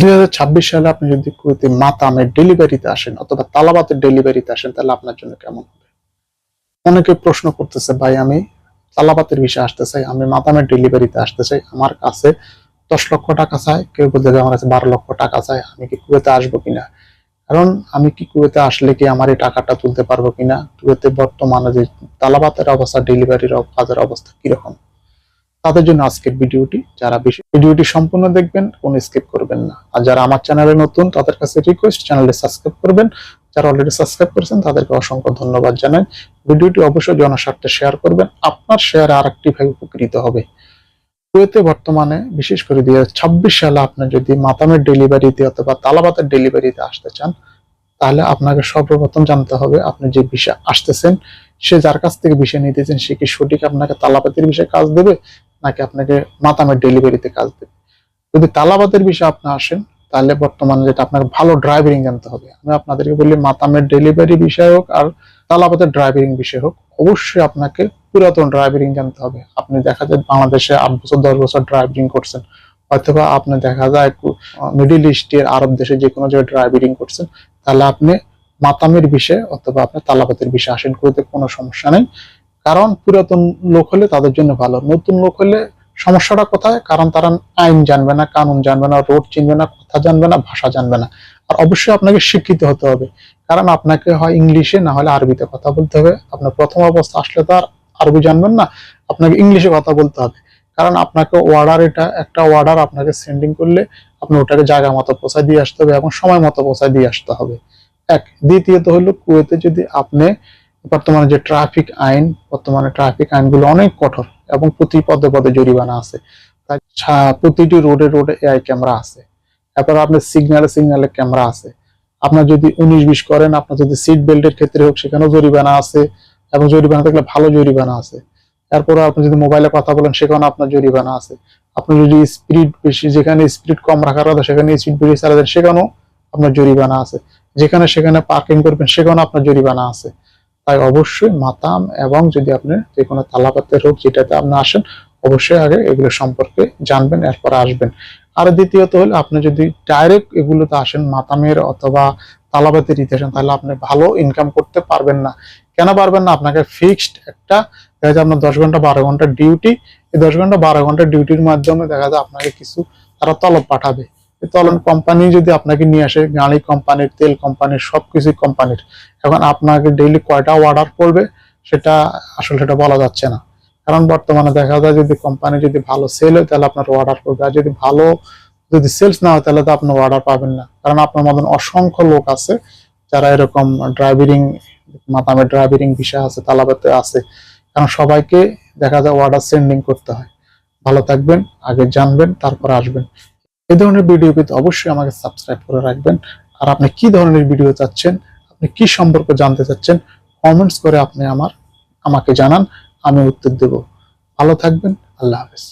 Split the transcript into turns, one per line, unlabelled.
দুই সালে আপনি যদি কুয়েতে মাতামের ডেলিভারিতে আসেন অথবা তালাবাতের ডেলিভারিতে আসেন, তাহলে আপনার জন্য কেমন হবে? অনেকে প্রশ্ন করতেছে, ভাই, আমি তালাবাতের বিষয়ে আসতে চাই, আমি মাতামের ডেলিভারিতে আসতে চাই, আমার কাছে দশ লক্ষ টাকা চাই, কেউ বলতে আমার কাছে বারো লক্ষ টাকা চাই, আমি কি কুয়েতে আসব কিনা কারণ আমি কি কুয়েতে আসলে কি আমার এই টাকাটা তুলতে পারব কিনা কুয়েতে বর্তমানে যে তালাবাতের অবস্থা, ডেলিভারির কাজের অবস্থা কীরকম? তাদের জন্য আজকের ভিডিওটি। যারা ভিডিওটি সম্পূর্ণ দেখবেন, কোনো স্কিপ করবেন না। আর যারা আমার চ্যানেলে নতুন, তাদের কাছে রিকোয়েস্ট চ্যানেলটি সাবস্ক্রাইব করবেন। যারা অলরেডি সাবস্ক্রাইব করেছেন, তাদেরকে অসংখ্য ধন্যবাদ জানাই। ভিডিওটি অবশ্যই জনস্বার্থে শেয়ার করবেন। আপনার শেয়ার আর একটি ভাবে উপকৃত হবে। কুয়েতে বর্তমানে, বিশেষ করে দুই ছাব্বিশ সালে আপনি যদি মাতামের ডেলিভারিতে অথবা তালাবাতের ডেলিভারিতে আসতে চান, তাহলে আপনাকে সর্বপ্রথম জানতে হবে আপনি যে বিষয় আসতেছেন, সে যার কাছ থেকে বিষয় নিতেছেন, সে কি সঠিক আপনাকে তালাবাতের বিষয়ে কাজ দেবে? নাকি আপনাকে মাতামের ডেলিভারিতে কাজ দেবে? যদি তালাবাতের বিষয়ে আপনি আসেন, তাহলে বর্তমানে যেটা আপনাকে ভালো ড্রাইভিং জানতে হবে। আমি আপনাদেরকে বলি মাতামের ডেলিভারি বিষয় হোক আর তালাবাতের ড্রাইভিং বিষয় হোক, অবশ্যই আপনাকে পুরাতন ড্রাইভিং জানতে হবে। আপনি দেখা যায় বাংলাদেশে আট বছর, দশ বছর ড্রাইভিং করছেন। অথবা আপনি দেখা যায় মিডিল ইস্টের আরব দেশে যে কোনো জায়গায় ড্রাইভিং করছেন, তাহলে আপনি মাতামের বিষয়ে অথবা আপনার তালাবাতের বিষয়ে আসেন করতে কোনো সমস্যা নেই। কারণ পুরাতন লোক হলে তাদের জন্য ভালো। নতুন লোক হলে সমস্যাটা কোথায়? কারণ তারা আইন জানবে না, কানুন জানবে না, রোড চিনবে না, কথা জানবে না, ভাষা জানবে না। আর অবশ্যই আপনাকে শিক্ষিত হতে হবে। কারণ আপনাকে হয় ইংলিশে, না হলে আরবিতে কথা বলতে হবে। আপনার প্রথম অবস্থা আসলে তো আর আরবি জানবেন না, আপনাকে ইংলিশে কথা বলতে হবে। কারণ আপনাকে অর্ডার এটা, একটা অর্ডার আপনাকে সেন্ডিং করলে আপনি ওটাকে জায়গা মতো পৌঁছায় দিয়ে আসতে হবে এবং সময় মতো পৌঁছায় দিয়ে আসতে হবে। এক, দ্বিতীয়ত হলো কুয়েতে যদি আপনি বর্তমানে যে ট্রাফিক আইন, বর্তমানে ট্রাফিক আইনগুলো অনেক কঠোর এবং প্রতি পদে পদে জরিমানা আছে। তাই প্রতিটি রোডে রোডে এআই ক্যামেরা আছে। তারপর আপনার সিগন্যালে সিগন্যালে ক্যামেরা আছে। আপনার যদি উনিশ বিশ করেন, আপনার যদি সিট বেল্টের ক্ষেত্রে হোক, সেখানেও জরিমানা আছে এবং জরিমানা থাকলে ভালো জরিমানা আছে। তারপরে আপনি যদি মোবাইলে কথা বলেন সেখানে আপনার জরিমানা আছে। আপনি যদি স্পিড বেশি, যেখানে স্পিড কম রাখার কথা, সেখানে স্পিড বেশি চালাতেন সেখানেও আপনার জরিমানা আছে। যেখানে সেখানে পার্কিং করবেন, সেখানেও আপনার জরিমানা আছে। তাই অবশ্যই মাতাম এবং যদি আপনি যে কোনো তালাপাতের হোক যেটাতে আপনি আসেন, অবশ্যই আগে এগুলো সম্পর্কে জানবেন, এরপর আসবেন। আর দ্বিতীয়ত হলে, আপনি যদি ডাইরেক্ট এগুলোতে আসেন, মাতামের অথবা তালাবাতের ইতে আসেন, তাহলে আপনি ভালো ইনকাম করতে পারবেন না। কেন পারবেন না? আপনাকে ফিক্সড একটা, দেখা যায় আপনার দশ ঘণ্টা বারো ঘণ্টা ডিউটি এই দশ ঘণ্টা বারো ঘণ্টা ডিউটির মাধ্যমে দেখা যায় আপনাকে কিছু তারা তলব পাঠাবে। তলব কোম্পানি যদি আপনাকে নিয়ে আসে, গাড়ি কোম্পানির তেল কোম্পানির সবকিছু কোম্পানির এখন আপনাকে ডেইলি কয়টা অর্ডার করবে সেটা আসলে সেটা বলা যাচ্ছে না। কারণ বর্তমানে দেখা যায় যদি কোম্পানি যদি ভালো সেল হয়, তাহলে আপনার অর্ডার করবে আর যদি ভালো যদি সেলস না হয়, তাহলে তো আপনার অর্ডার পাবেন না। কারণ আপনার মতন অসংখ্য লোক আছে, যারা এরকম ড্রাইভিং মাতামে ড্রাইভিং বিষয় আছে, তালাবাতে আছে। কারণ সবাইকে দেখা যায় অর্ডার সেন্ডিং করতে হয়। ভালো থাকবেন, আগে জানবেন, তারপর আসবেন। এই ধরনের ভিডিও পেতে অবশ্যই আমাকে সাবস্ক্রাইব করে রাখবেন। আর আপনি কি ধরনের ভিডিও চাচ্ছেন, আপনি কি সম্পর্ক জানতে চাচ্ছেন কমেন্টস করে আপনি আমার, আমাকে জানান, আমি উত্তর দেব। ভালো থাকবেন, আল্লাহ হাফেজ।